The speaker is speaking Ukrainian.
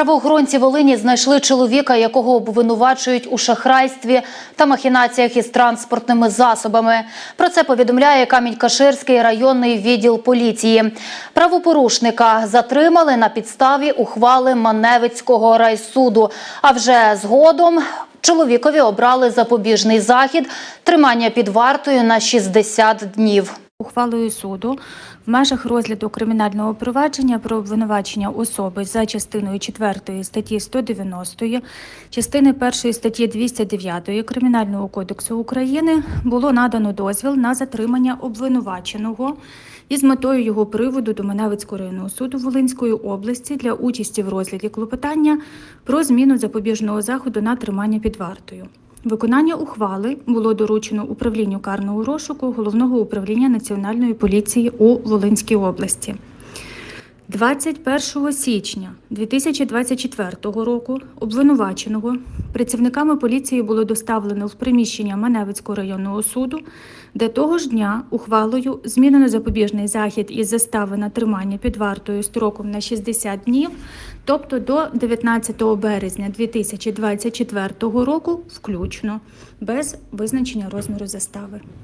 Правоохоронці Волині знайшли чоловіка, якого обвинувачують у шахрайстві та махінаціях із транспортними засобами. Про це повідомляє Камінь-Каширський районний відділ поліції. Правопорушника затримали на підставі ухвали Маневицького райсуду. А вже згодом чоловікові обрали запобіжний захід тримання під вартою на 60 днів. Ухвалою суду в межах розгляду кримінального провадження про обвинувачення особи за частиною 4 статті 190, частини 1 статті 209 Кримінального кодексу України було надано дозвіл на затримання обвинуваченого із метою його приводу до Маневицького районного суду Волинської області для участі в розгляді клопотання про зміну запобіжного заходу на тримання під вартою. Виконання ухвали було доручено управлінню карного розшуку головного управління Національної поліції у Волинській області. 21 січня 2024 року обвинуваченого працівниками поліції було доставлено в приміщення Маневицького районного суду, де того ж дня ухвалою змінено запобіжний захід із застави на тримання під вартою строком на 60 днів, тобто до 19 березня 2024 року включно, без визначення розміру застави.